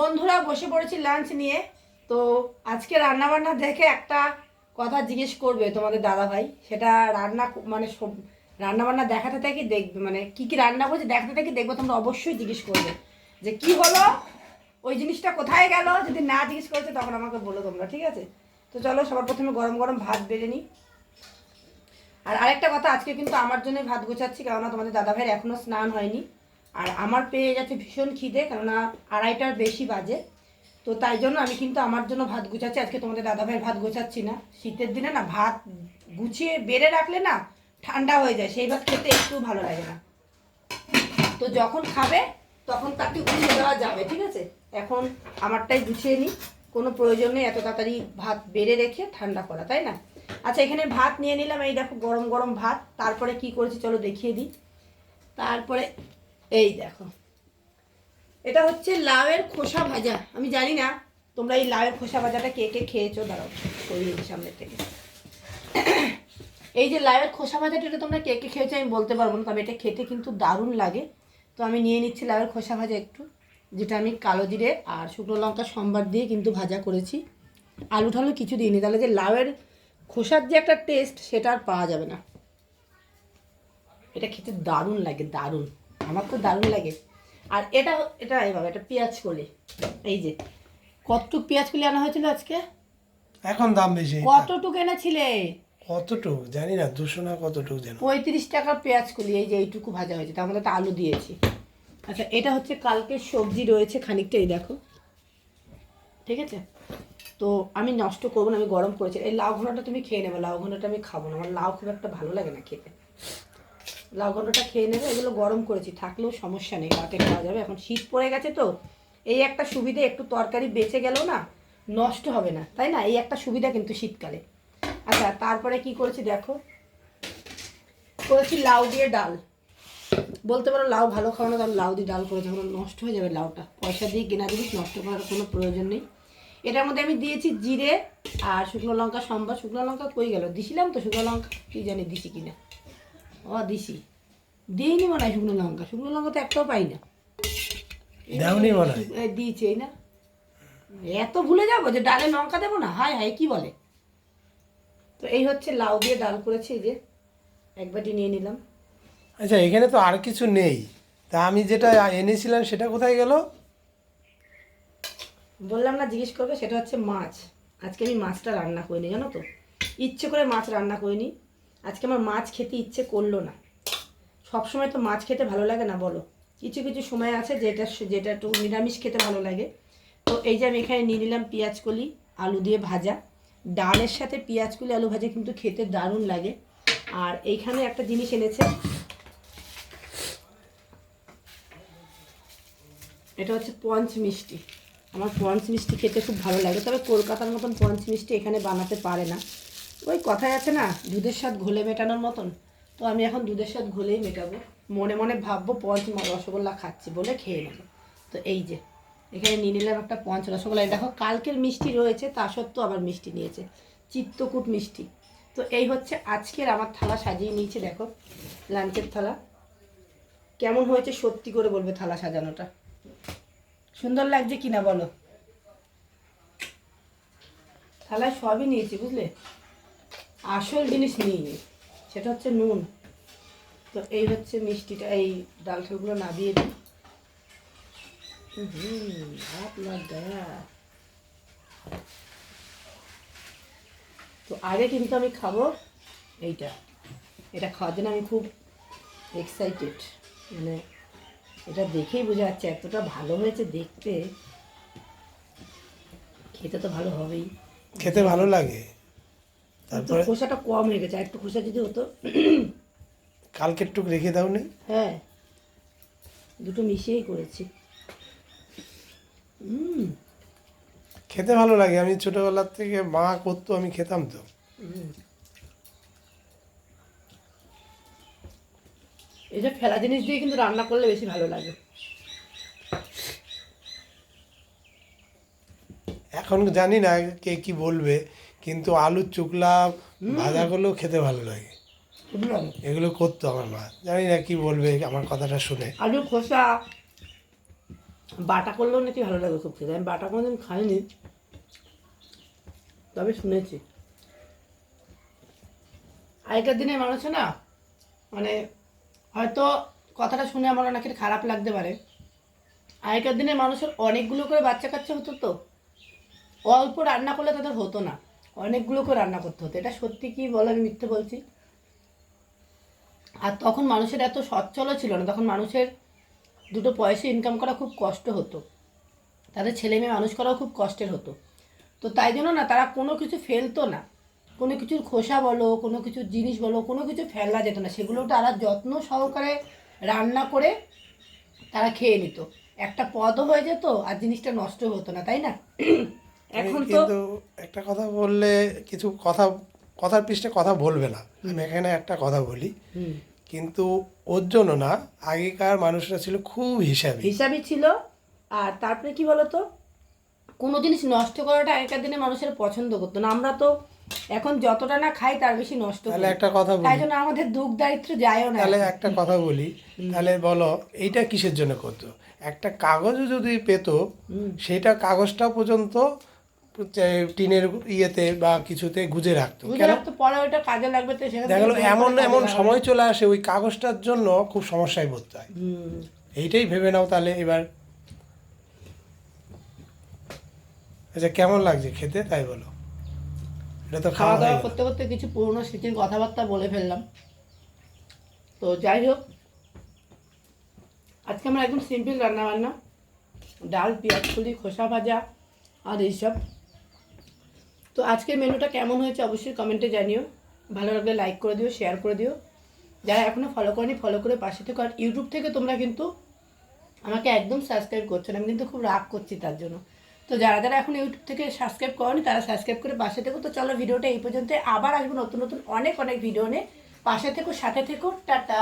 বন্ধুরা বসে পড়েছি লাঞ্চ নিয়ে। তো আজকে রান্না বান্না দেখে একটা কথা জিজ্ঞেস করবে তোমাদের দাদা ভাই সেটা রান্না মানে রান্না বান্না দেখাতে থাকি দেখবে মানে কি কি রান্না করছে দেখাতে থাকি দেখব, তোমরা অবশ্যই জিজ্ঞেস করবে। যে কি হলো? ওই জিনিসটা কোথায় গেল? যদি না জিজ্ঞেস করেছে তখন আমাকে বলো তোমরা, ঠিক আছে? তো চলো, সবার প্রথমে গরম গরম ভাত বেড়ে নিই। আর আরেকটা কথা, আজকে কিন্তু আমার জন্য ভাত গোছাচ্ছি, কেননা তোমাদের দাদা ভাইয়ের এখনও স্নান হয়নি। আর আমার পেয়ে যাচ্ছে ভীষণ খিদে, কেননা আড়াইটার বেশি বাজে। তো তাই জন্য আমি কিন্তু আমার জন্য ভাত গুছাচ্ছি। আজকে তোমাদের দাদা ভাইয়ের ভাত গোছাচ্ছি না। শীতের দিনে না ভাত গুছিয়ে বেড়ে রাখলে না ঠান্ডা হয়ে যায়। সেই ভাত খেতে একটু ভালো লাগে না। তো যখন খাবে, তখন তাকে উঠিয়ে দেওয়া যাবে, ঠিক আছে? এখন আমারটাই গুছিয়ে নিই। কোনো প্রয়োজন নেই, এত তাড়াতাড়ি ভাত বেড়ে রেখে ঠান্ডা করা, তাই না? আচ্ছা এখানে ভাত নিয়ে নিলাম। এই দেখো, গরম গরম ভাত। তারপরে কি করেছি চলো দেখিয়ে দিই। তারপরে এই দেখো। এটা হচ্ছে লাউয়ের খোসা ভাজা। আমি জানি না তোমরা এই লাউয়ের খোসা ভাজাটা কে কে খেয়েছো? দাঁড়াও সরিয়ে দিই সামনের থেকে। এই যে লাউয়ের খোসা ভাজাটা, এটা তোমরা কে কে খেয়েছো আমি বলতে পারব না, তবে এটা খেতে কিন্তু দারুণ লাগে। তো আমি নিয়ে নিচ্ছি লাউয়ের খোসা ভাজা একটু, যেটা আমি কালো জিরে আর শুকনো লঙ্কা, সম্বার দিয়ে কিন্তু ভাজা করেছি। আলু ঠালু কিছু দিইনি, তাহলে যে লাউয়ের খোসার যে একটা টেস্ট সেটা আর পাওয়া যাবে না। এটা খেতে দারুণ লাগে, দারুণ। আমার তো দারুণ লাগে। আর এটা এটা এভাবে এটা পেঁয়াজ কলি। এই যে কতটুক পেঁয়াজ কলি আনা হয়েছিল আজকে? এখন দাম বেশি কতটুক এনেছিলে? কতটুক? জানি না দুশো না কতটুক যেন। পঁয়ত্রিশ টাকার পেঁয়াজ কলি এই যে এইটুকু ভাজা হয়েছে তার মধ্যে তো আলু দিয়েছি। আচ্ছা এটা হচ্ছে কালকে সবজি রয়েছে খানিকটা এই দেখো। ঠিক আছে? তো আমি নষ্ট করব না আমি গরম করেছি। এই লাউ ঘন্টটা তুমি খেয়ে নেবে লাউ ঘন্টটা আমি খাব না। আমার লাউ খুব একটা ভালো লাগে না খেতে। লাউ ঘন্টটা খেয়ে নেবে, এগুলো গরম করেছি। থাকলেও সমস্যা নেই, রাতে খাওয়া যাবে। এখন শীত পড়ে গেছে তো, এই একটা সুবিধে, একটু তরকারি বেঁচে গেলেও না, নষ্ট হবে না, তাই না? এই একটা সুবিধা কিন্তু শীতকালে। আচ্ছা তারপরে কি করেছি দেখো? করেছি লাউ দিয়ে ডাল। বলতে পারো লাউ ভালো খাওয়ানো তাহলে লাউ দিয়ে ডাল করেছি, এখন নষ্ট হয়ে যাবে লাউটা। পয়সা দিয়ে কেনা জিনিস নষ্ট করার কোনো প্রয়োজন নেই। এটার মধ্যে আমি দিয়েছি জিরে আর শুকনো লঙ্কা, সম্বার শুকনো লঙ্কা কই গেল? দিছিলাম তো শুকনো লঙ্কা, কি জানি দিছি কিনা। ও দিছি দিইনি মনে হয় শুকনো লঙ্কা। শুকনো লঙ্কা তো একটাও পাই না। দেওনি মনে হয়। এই দিয়েছি এই না? এত ভুলে যাব যে ডালে লঙ্কা দেবো না? হায় হায় কি বলে? তো এই হচ্ছে লাউ দিয়ে ডাল করেছি এই যে এক বাটি নিয়ে নিলাম। আচ্ছা এখানে তো আর কিছু নেই। তা আমি যেটা এনেছিলাম সেটা কোথায় গেল? বললাম না জিজ্ঞেস করবে সেটা হচ্ছে মাছ। আজকে আমি মাছটা রান্না করিনি জানো তো? ইচ্ছে করে মাছ রান্না করিনি। আজকে আমার মাছ খেতে ইচ্ছে করল না। সব সময় তো মাছ খেতে ভালো লাগে না, বলো। কিছু কিছু সময় আছে যেটা যেটা একটু নিরামিষ খেতে ভালো লাগে। তো এই যে আমি এখানে নিয়ে নিলাম পেঁয়াজ কলি, আলু দিয়ে ভাজা। ডালের সাথে পেঁয়াজ কলি, আলু ভাজা কিন্তু খেতে দারুণ লাগে। আর এইখানে একটা জিনিস এনেছে। এটা হচ্ছে পঞ্চ মিষ্টি। আমার পঞ্চ মিষ্টি খেতে খুব ভালো লাগে। তবে কলকাতার মতন পঞ্চ মিষ্টি এখানে বানাতে পারে না। ওই কথাই আছে না, দুধের স্বাদ ঘোলে মেটানোর মতন। তো আমি এখন দুধের স্বাদ ঘোলেই মেটাবো। মনে মনে ভাববো পঞ্চ রসগোল্লা খাচ্ছি বলে খেয়ে নেব। তো এই যে, এখানে নিয়ে নিলাম একটা পঞ্চ রসগোল্লা। দেখো, কালকের মিষ্টি রয়েছে, তা সত্ত্বেও আবার মিষ্টি নিয়েছে। চিত্তকূট মিষ্টি। তো এই হচ্ছে আজকের আমার থালা সাজিয়ে নিয়েছে, দেখো, লাঞ্চের থালা। কেমন হয়েছে সত্যি করে বলবে থালা সাজানোটা। সুন্দর লাগছে কিনা বলো? থালায় সবই নিয়েছি, বুঝলে? আসল জিনিস নিইনি সেটা হচ্ছে নুন। তো এই হচ্ছে মিষ্টিটা, এই ডাল ঠালগুলো নাবিয়ে দিই। হুম লাগা তো আগে কিন্তু আমি খাব এইটা। এটা খাওয়ার জন্য আমি খুব এক্সাইটেড মানে এটা দেখেই বোঝা যাচ্ছে এতটা ভালো হয়েছে দেখতে। খেতে তো ভালো হবেই। খেতে ভালো লাগে। তারপরে? খোসাটা কম হয়ে গেছে একটু খোসা যদি হতো। কালকের টুক রেখে দাও নি হ্যাঁ। দুটো মিশিয়েই করেছি। হুম খেতে ভালো লাগে আমি ছোটবেলার থেকে মা করতো আমি খেতাম তো। এই যে ফেলা জিনিস দিয়ে কিন্তু রান্না করলে বেশি ভালো লাগে। এখন জানি না কে কি বলবে। কিন্তু আলুর চুকলা ভাজা করলেও খেতে ভালো লাগে। বুঝলাম। এগুলো করতো আমার মা। জানি না কি বলবে আমার কথাটা শুনে। আলু খোসা বাটা করলেও নাকি ভালো লাগে খুব খেতে। আমি বাটা কোনোদিন খাইনি তবে শুনেছি। আগেকার দিনে মানুষে না মানে হয়তো কথাটা শুনে আমার অনেকের খারাপ লাগতে পারে। আগেকার দিনে মানুষের অনেকগুলো করে বাচ্চা কাচ্চা হতো তো। অল্প রান্না করলে তাদের হতো না। অনেকগুলো করে রান্না করতে হতো। এটা সত্যি কি বলে আমি মিথ্যে বলছি? আর তখন মানুষের এত সচ্ছলও ছিল না, তখন মানুষের দুটো পয়সা ইনকাম করা খুব কষ্ট হতো। তাদের ছেলে মেয়ে মানুষ করাও খুব কষ্টের হতো। তো তাই জন্য না, তারা কোনো কিছু ফেলতো না। কোনো কিছুর খোসা বলো, কোনো কিছুর জিনিস বলো, কোনো কিছু ফেলা যেত না। সেগুলো তারা যত্ন সহকারে রান্না করে তারা খেয়ে নিত। একটা পদও হয়ে যেত আর জিনিসটা নষ্ট হতো না, তাই না? এখন তো কিন্তু একটা কথা বললে কিছু কথা কথার পৃষ্ঠে কথা বলবে না। আমি এখানে একটা কথা বলি। কিন্তু ওর জন্য না আগেকার মানুষরা ছিল খুব হিসাবি। হিসাবই ছিল। আর তারপরে কি বলতো? কোনো জিনিস নষ্ট করাটা আগেকার দিনে মানুষের পছন্দ করতো না। আমরা তো এখন যতটা না খাই তার বেশি নষ্ট তাহলে একটা কথা তাই বলি। জন্য আমাদের দুঃখ দারিদ্র যায়ও না। তাহলে একটা কথা বলি। তাহলে বলো এইটা কিসের জন্য করতো? একটা কাগজও যদি পেতো। সেটা কাগজটা পর্যন্ত টিনের ইয়েতে বা কিছুতে গুজে রাখতো। পরে ওইটা কাজে লাগবে তো সেখান দেখা গেলো এমন এমন সময় চলে আসে ওই কাগজটার জন্য খুব সমস্যায় পড়তে হয়। এইটাই ভেবে নাও তাহলে এবার। আচ্ছা কেমন লাগছে খেতে? তাই বলো। এটা তো খাওয়া দাওয়া করতে করতে কিছু পুরনো স্মৃতির কথাবার্তা বলে ফেললাম। তো যাই হোক আজকে আমার একদম সিম্পল রান্না বান্না ডাল পেঁয়াজ কলি খোসা ভাজা আর এইসব। তো আজকের মেনুটা কেমন হয়েছে অবশ্যই কমেন্টে জানিও। ভালো লাগলে লাইক করে দিও শেয়ার করে দিও। যারা এখনও ফলো করেনি ফলো করে পাশে থেকে। আর ইউটিউব থেকে তোমরা কিন্তু আমাকে একদম সাবস্ক্রাইব করছ না। আমি কিন্তু খুব রাগ করছি তার জন্য। তো যারা যারা এখন ইউটিউব থেকে সাবস্ক্রাইব করনি, তারা সাবস্ক্রাইব করে পাশে থেকো। তো চলো ভিডিওটা এই পর্যন্ত আবার আসব নতুন নতুন অনেক অনেক ভিডিও নিয়ে। পাশে থেকো, সাথে থেকো। টাটা!